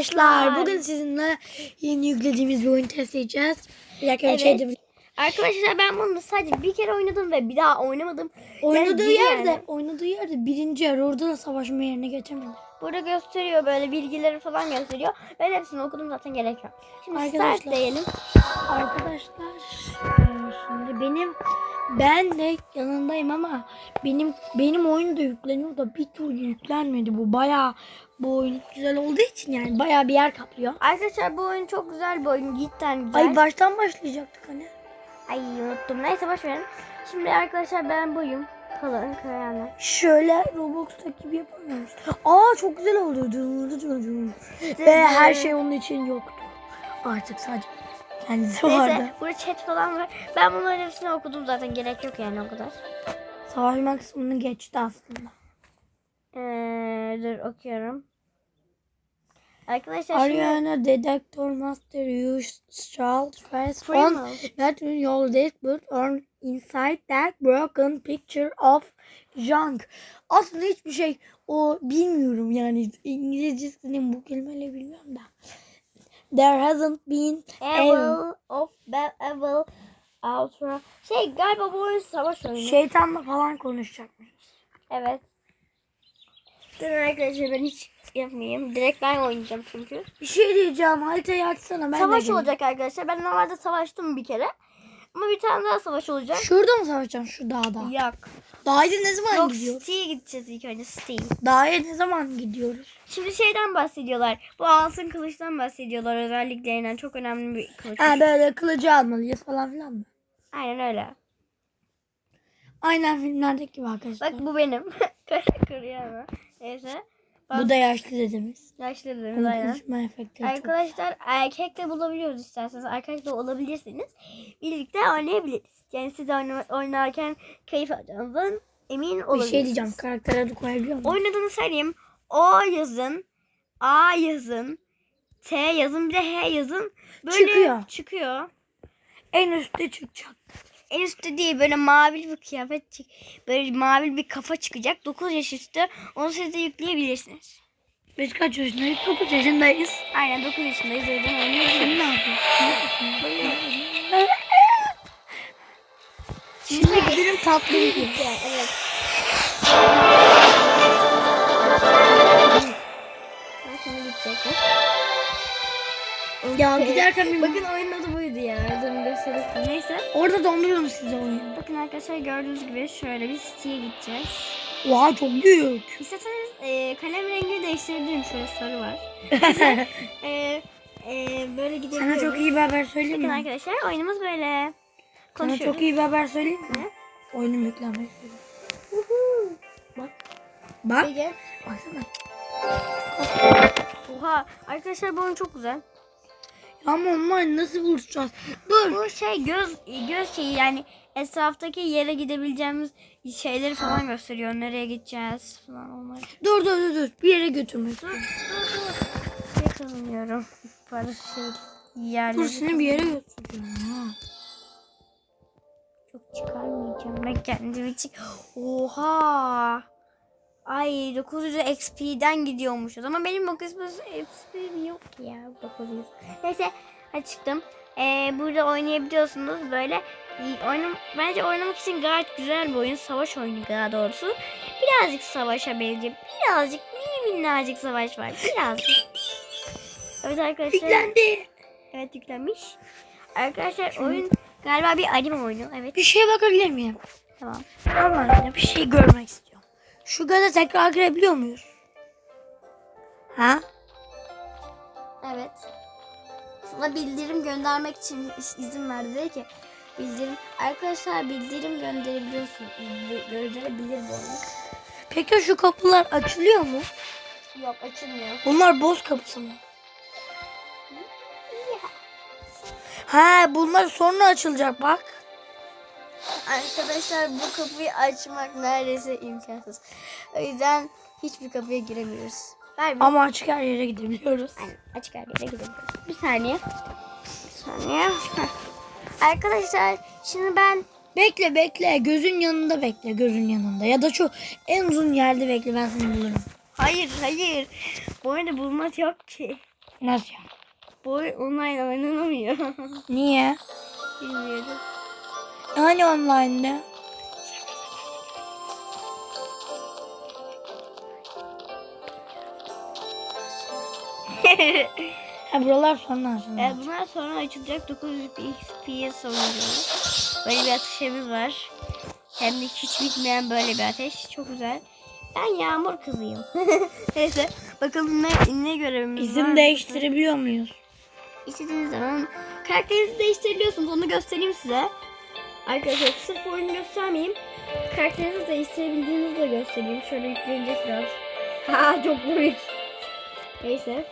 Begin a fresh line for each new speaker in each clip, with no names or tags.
Arkadaşlar bugün sizinle yeni yüklediğimiz bir oyun test edeceğiz. Bir
Evet.
şey de-
Arkadaşlar ben bunu sadece bir kere oynadım ve bir daha oynamadım.
Oynadığı
Yani
yerde,
yani.
oynadığı yerde birinci yer orada da savaşma yerine geçemedi.
Burada gösteriyor böyle bilgileri falan gösteriyor. Ben hepsini okudum zaten gerek yok. Şimdi
Arkadaşlar.
start diyelim.
Arkadaşlar şimdi benim ben de yanındayım ama benim benim oyun da yükleniyor da bir türlü yüklenmedi bu. Bayağı bu oyun güzel olduğu için yani bayağı bir yer kaplıyor.
Arkadaşlar bu oyun çok güzel bir oyun. Cidden güzel.
Ay baştan başlayacaktık hani.
Ay unuttum. Neyse boş verin. Şimdi arkadaşlar ben buyum. Kalın kayanlar.
Şöyle Roblox'taki gibi yapamıyoruz. Aa çok güzel oldu. Ve her şey onun için yoktu. Artık sadece kendisi vardı.
Neyse burada chat falan var. Ben bunların hepsini okudum zaten. Gerek yok yani o kadar.
Savaşma kısmını geçti aslında.
Ee, dur okuyorum. Arkadaşlar şimdi...
Ariana detector master use child first on that in your dashboard or inside that broken picture of junk. Aslında hiçbir şey o bilmiyorum yani İngilizcesinin bu kelimeleri bilmiyorum da. There hasn't been
Evil of the Evil Ultra. Şey galiba bu oyun savaş oyunu.
şeytanla falan konuşacakmış.
Evet. Dur arkadaşlar ben hiç yapmayayım. Direkt ben oynayacağım çünkü.
Bir şey diyeceğim haritayı açsana ben
savaş
de
olacak arkadaşlar. Ben normalde savaştım bir kere. Ama bir tane daha savaş olacak.
Şurada mı savaşacaksın şu dağda?
Yok.
Dağa ne zaman
Yok
gidiyoruz?
City'ye gideceğiz ilk önce City.
Dağa ne zaman gidiyoruz?
Şimdi şeyden bahsediyorlar. Bu altın kılıçtan bahsediyorlar. Özelliklerinden çok önemli bir kılıç.
Ha böyle kılıcı almalıyız falan filan mı?
Aynen öyle.
Aynen filmlerdeki gibi arkadaşlar.
Bak bu benim. Kırıyor ama. Neyse.
Bu da yaşlı dedemiz.
Yaşlı dedemiz aynen.
konuşma efektleri çok.
Arkadaşlar erkek de bulabiliyoruz isterseniz. Erkek de olabilirsiniz. Birlikte oynayabiliriz. Yani siz oyna- oynarken keyif alacağınızdan emin
Bir
olabilirsiniz.
şey diyeceğim. Karakter adı koyabiliyor muyum?
Oynadığını söyleyeyim. O yazın. A yazın. T yazın bir de H yazın. Böyle
Çıkıyor.
Çıkıyor.
En üstte çıkacak.
En üstte değil böyle mavi bir kıyafet çık. Böyle mavi bir kafa çıkacak. 9 yaş üstü. Onu siz de yükleyebilirsiniz.
Biz kaç yaşındayız? 9 yaşındayız.
Aynen 9 yaşındayız. O yüzden oynayabiliriz.
Sen ne yapıyorsun? Şimdi gidelim tatlı bir
Evet. Ben şimdi gidecektim.
Ya giderken bir
Bakın oyunun adı buydu ya. Göstereyim. Neyse.
Orada donduruyorum size oyunu.
Bakın arkadaşlar gördüğünüz gibi şöyle bir siteye gideceğiz.
Oha çok büyük.
İsterseniz e, kalem rengini değiştirebilirim. Şöyle sarı var. e, e, böyle gidebiliyoruz.
Sana çok iyi bir haber söyleyeyim
Bakın
mi?
arkadaşlar oyunumuz böyle.
Sana çok iyi bir haber söyleyeyim mi?
Ne?
Oyunun yüklenmek. Bak. Bak.
Ege.
Baksana.
Oha. Arkadaşlar bu oyun çok güzel.
Ama onlar nasıl buluşacağız? Dur.
Bu şey göz göz şeyi yani etraftaki yere gidebileceğimiz şeyleri falan gösteriyor. Nereye gideceğiz falan onlar.
Dur dur dur dur. Bir yere götürmek.
Dur dur dur. Yakalamıyorum. Para şey yerleri.
Dur seni bir yere götüreceğim. Ha.
Çok çıkarmayacağım. Ben kendimi çık. Oha. Ay 900 XP'den gidiyormuşuz ama benim 900 XP'm yok ya 900. Neyse hadi çıktım. Ee, burada oynayabiliyorsunuz böyle. Oynam bence oynamak için gayet güzel bir oyun. Savaş oyunu daha doğrusu. Birazcık savaşa benziyor. Birazcık minnacık savaş var. Birazcık. Evet arkadaşlar.
Yüklendi.
Evet yüklenmiş. Arkadaşlar oyun galiba bir anime oyunu. Evet
Bir şeye bakabilir miyim?
tamam.
Ama bir şey görmek istiyorum. Şu göze tekrar girebiliyor muyuz? Ha?
Evet. Sana bildirim göndermek için iz- izin verdi ki bildirim arkadaşlar bildirim gönderebiliyorsun. Gö- Gönderebilir bu arada.
Peki şu kapılar açılıyor mu?
Yok açılmıyor.
Bunlar boz kapısı mı? Ha bunlar sonra açılacak bak.
Arkadaşlar bu kapıyı açmak neredeyse imkansız. O yüzden hiçbir kapıya giremiyoruz. Ver bir.
Ama açık her yere gidebiliyoruz.
Aynen, açık her yere gidebiliyoruz. Bir saniye. Bir saniye. Heh. Arkadaşlar şimdi ben
Bekle bekle gözün yanında bekle gözün yanında ya da şu en uzun yerde bekle ben seni bulurum.
Hayır hayır. Bu arada bulmak yok ki.
Nasıl ya?
Bu oyun online oynanamıyor.
Niye?
Bilmiyorum.
Hani online'da? Ha buralar sonra sonra.
Evet, bundan sonra açılacak 900 XP'ye sonucu. Böyle bir ateşimiz var. Hem de hiç bitmeyen böyle bir ateş. Çok güzel. Ben yağmur kızıyım. Neyse bakalım ne, ne görevimiz var.
İsim değiştirebiliyor muyuz?
İstediğiniz zaman karakterinizi değiştirebiliyorsunuz. Onu göstereyim size. Arkadaşlar sırf oyunu göstermeyeyim. Karakterinizi değiştirebildiğinizi de göstereyim. Şöyle yüklenecek biraz. Ha çok büyük. Neyse.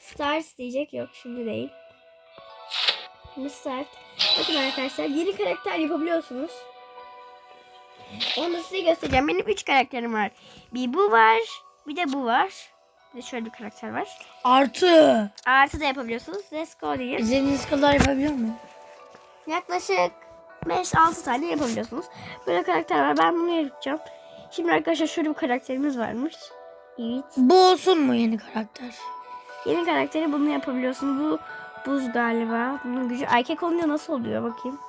Start diyecek. Yok şimdi değil. Şimdi start. Bakın arkadaşlar yeni karakter yapabiliyorsunuz. Onu size göstereceğim. Benim 3 karakterim var. Bir bu var. Bir de bu var. Bir de şöyle bir karakter var.
Artı.
Artı da yapabiliyorsunuz. Let's go diye.
İstediğiniz kadar yapabiliyor muyum?
Yaklaşık 5-6 tane yapabiliyorsunuz. Böyle karakter var. Ben bunu yapacağım. Şimdi arkadaşlar şöyle bir karakterimiz varmış. Evet.
Bu olsun mu yeni karakter?
Yeni karakteri bunu yapabiliyorsun. Bu buz galiba. Bunun gücü erkek olunca nasıl oluyor bakayım.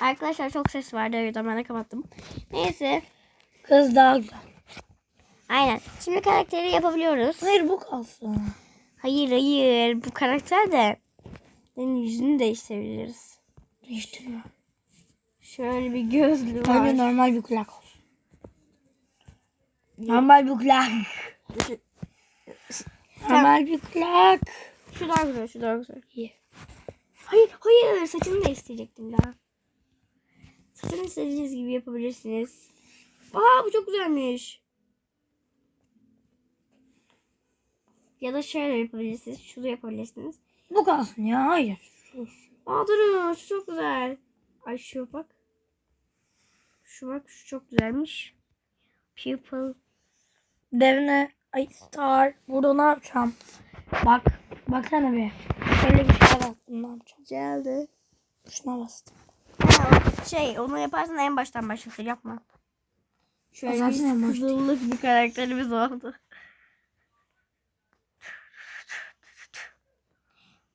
Arkadaşlar çok ses vardı. Evet ben de kapattım. Neyse.
Kız daha güzel.
Aynen. Şimdi karakteri yapabiliyoruz.
Hayır bu kalsın.
Hayır hayır. Bu karakter de senin yüzünü değiştirebiliriz.
Değiştiriyor.
Şöyle bir gözlü var.
Bence normal bir kulak olsun. Normal bir kulak. Normal bir kulak.
Şu daha güzel, şu daha güzel.
İyi.
Hayır, hayır. Saçını değiştirecektim daha. Saçını istediğiniz gibi yapabilirsiniz. Aa bu çok güzelmiş. Ya da şöyle yapabilirsiniz. Şunu yapabilirsiniz.
Bu kalsın ya. Hayır. Sus.
Aa durun. Şu çok güzel. Ay şu bak. Şu bak. Şu çok güzelmiş. People.
Devne. Ay star. Burada ne yapacağım? Bak. Baksana bir. Şöyle bir şey bastım. Ne yapacağım?
Geldi.
Şuna bastım.
Ha, şey onu yaparsan en baştan başlasın yapma. Şöyle bir kızıllık bir karakterimiz oldu.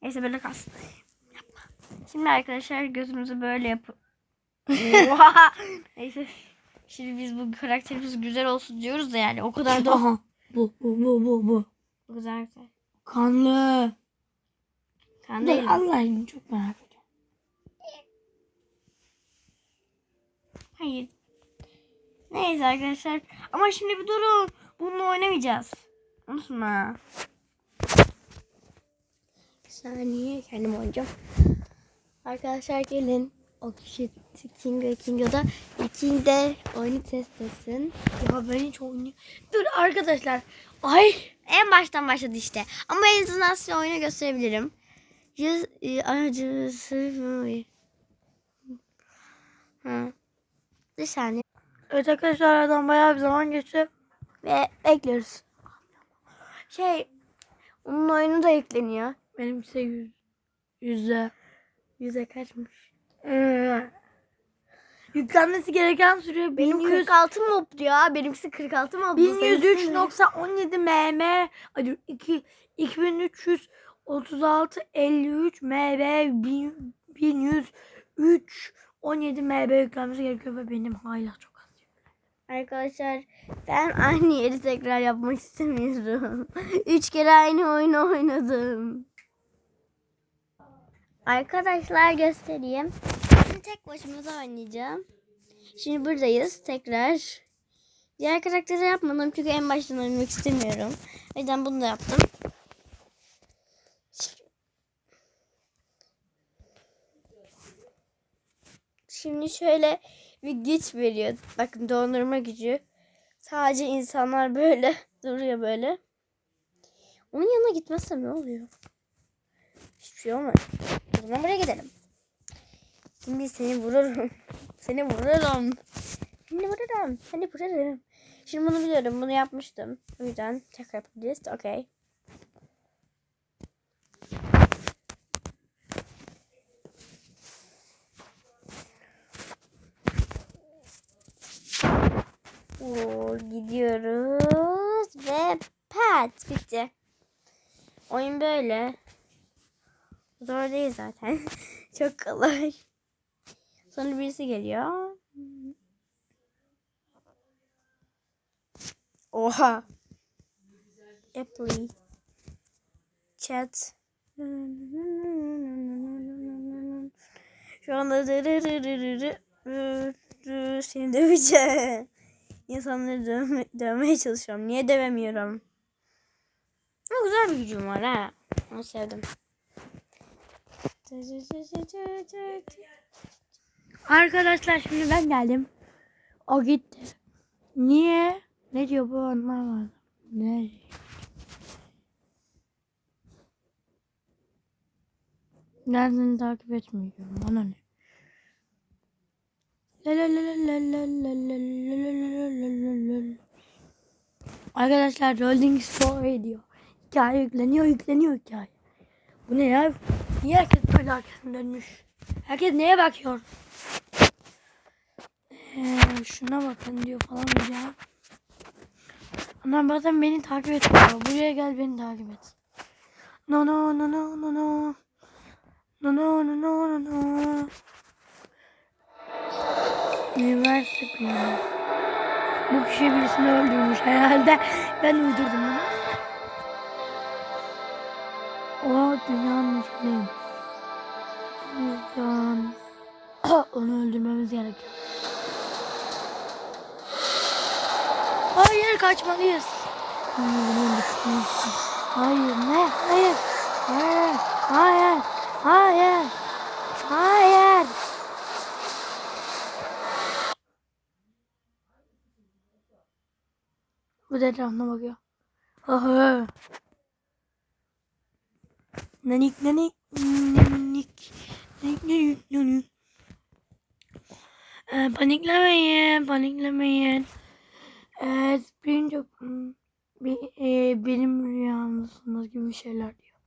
Neyse böyle kalsın. Yapma. Şimdi arkadaşlar gözümüzü böyle yap. Neyse. Şimdi biz bu karakterimiz güzel olsun diyoruz da yani o kadar da
Aha. Bu bu bu bu bu.
o kadar güzel.
Kanlı.
Kan
Dur? Allah'ım çok merak ediyorum.
Hayır. Neyse arkadaşlar. Ama şimdi bir durun. Bununla oynamayacağız. Unutma. Saniye kendim oynayacağım. Arkadaşlar gelin. O kişi Kingo Kingo'da ikinde oyunu test etsin.
Ya ben hiç oynuyor. Dur arkadaşlar. Ay.
En baştan başladı işte. Ama en azından size oyunu gösterebilirim. Yüz, e, acısı Ha. Bir saniye.
Evet arkadaşlar aradan bayağı bir zaman geçti.
Ve bekliyoruz. Şey, onun oyunu da yükleniyor.
Benimkisi yüz. Yüze.
Yüze kaçmış?
Ee, yüklenmesi gereken süre
Benim
1100
46 mob ya. Benimkisi 46 mob.
1103.17 mm. Hadi 2 2336 53 MB 1103 17 MB yüklenmesi gerekiyor ve benim hala çok az.
Arkadaşlar ben aynı yeri tekrar yapmak istemiyorum. Üç kere aynı oyunu oynadım. Arkadaşlar göstereyim. Şimdi tek başımıza oynayacağım. Şimdi buradayız tekrar. Diğer karakteri yapmadım çünkü en baştan oynamak istemiyorum. O yüzden bunu da yaptım. Şimdi şöyle bir güç veriyor. Bakın dondurma gücü. Sadece insanlar böyle duruyor böyle. Onun yanına gitmezsem ne oluyor? Hiçbir şey olmaz. Zaman buraya gidelim. Şimdi seni vururum. Seni vururum. Seni vururum. Seni vururum. Şimdi bunu biliyorum. Bunu yapmıştım. O yüzden tekrar yapabiliriz. Okey. Oo, gidiyoruz ve pat bitti. Oyun böyle. Zor değil zaten. Çok kolay. Sonra birisi geliyor. Oha. Apple. Chat. Şu anda seni döveceğim. İnsanları dövme, dövmeye çalışıyorum. Niye dövemiyorum? Ama güzel bir gücüm var ha. Onu sevdim.
Arkadaşlar şimdi ben geldim. O gitti. Niye? Ne diyor bu anlamadım. Ne? Ben takip etmiyorum. Bana ne? Arkadaşlar Rolling Store ediyor. Hikaye yükleniyor, yükleniyor hikaye. Bu ne ya? Niye herkes böyle arkasını dönmüş? Herkes neye bakıyor? Ee, şuna bakın diyor falan ya. Anam bazen beni takip etmiyor. Buraya gel beni takip et. No no no no no no. No no no no no no. Üniversite. Bu kişi birisini öldürmüş herhalde. Ben uydurdum bunu. O dünyanın içindeyim. Onu öldürmemiz gerekiyor. Hayır kaçmalıyız. Hayır. Hayır ne? Hayır. Hayır. Hayır. Hayır. Hayır. Bu da etrafına bakıyor. Aha. Nanik nanik nanik nanik nanik nanik. Ee, paniklemeyin, paniklemeyin. Ee, birinci bir, e, benim rüyamdasınız gibi şeyler diyor.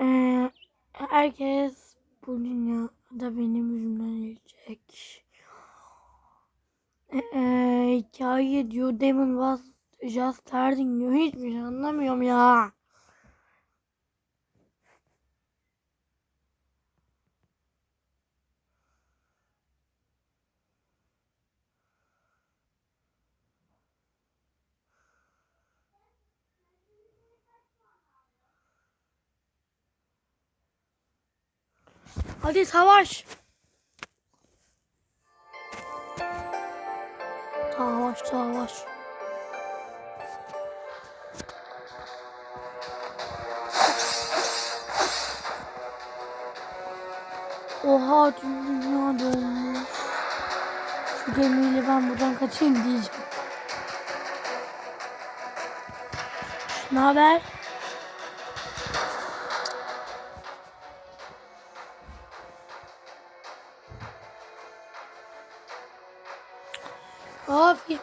Ee, herkes bu dünyada benim yüzümden ölecek. Ee, hikaye diyor Demon was just starting diyor. Hiçbir şey anlamıyorum ya. Hadi savaş. Savaş savaş. Oha tüm dünya dolmuş. Şu gemiyle ben buradan kaçayım diyeceğim. Ne haber? Abi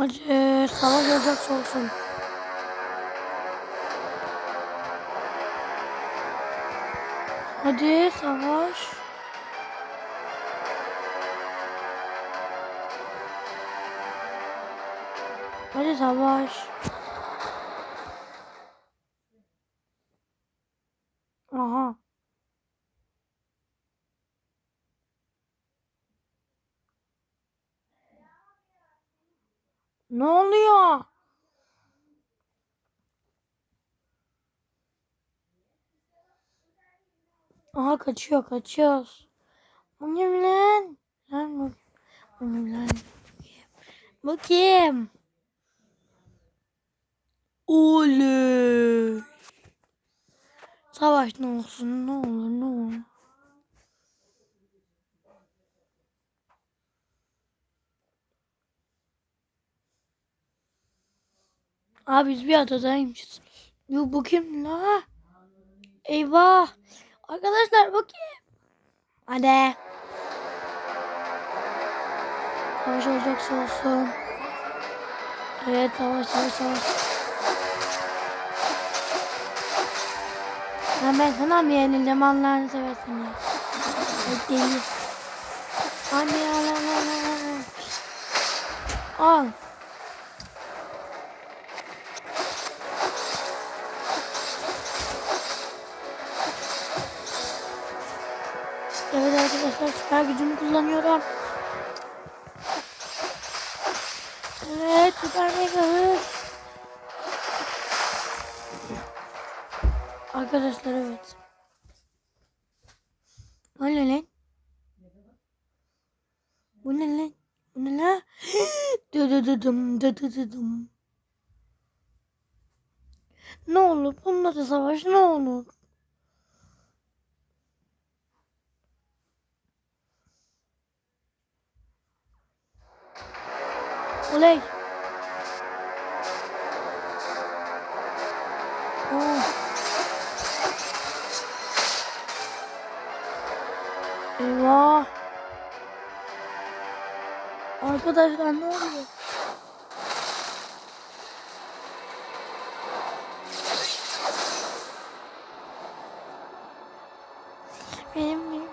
acı savaş olacak olsun. Hadi savaş. Hadi savaş. Aha. Ne oluyor? Aha kaçıyor kaçıyoruz. Kim lan? Lan bu kim lan? Bu kim? Oley. Savaş ne olsun ne olur ne olur. Abi biz bir adadaymışız. Yo bu kim la? Eyvah. Arkadaşlar bakayım. Hadi. Savaş olacaksa olsun. Evet savaş savaş savaş. Ya ben sana mı yenildim Allah'ını seversen ya. Deli. Anne al al al, al. Al. Evet arkadaşlar süper gücümü kullanıyorum. Evet süper mega hız. Arkadaşlar evet. O ne lan? Bu ne lan? Bu ne lan? Dı dı dı dım dı dı dı dım. Ne olur bununla da savaş ne olur. Oley. Oh. Eyvah. Arkadaşlar ne oluyor? Benim benim.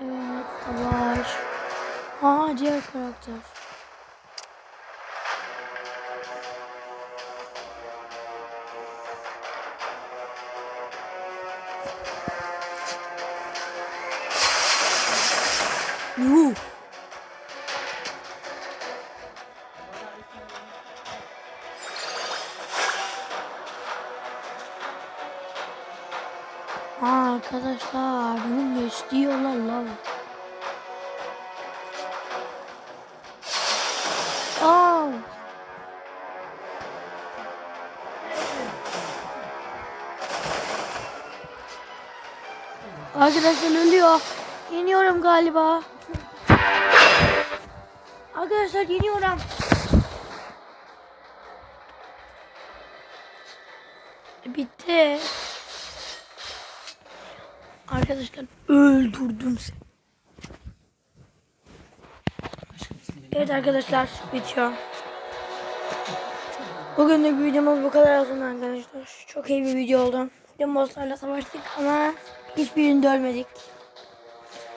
Evet, savaş. Aa, diğer karakter. Yuh. Aa, arkadaşlar bunun geçtiği yollar lan. Aa. Arkadaşlar ölüyor. Yeniyorum galiba. Arkadaşlar yeniyorum. Bitti. Arkadaşlar öldürdüm seni. Evet arkadaşlar bitiyor. Bugünlük videomuz bu kadar olsun arkadaşlar. Çok iyi bir video oldu. Tüm bosslarla savaştık ama hiçbirini ölmedik.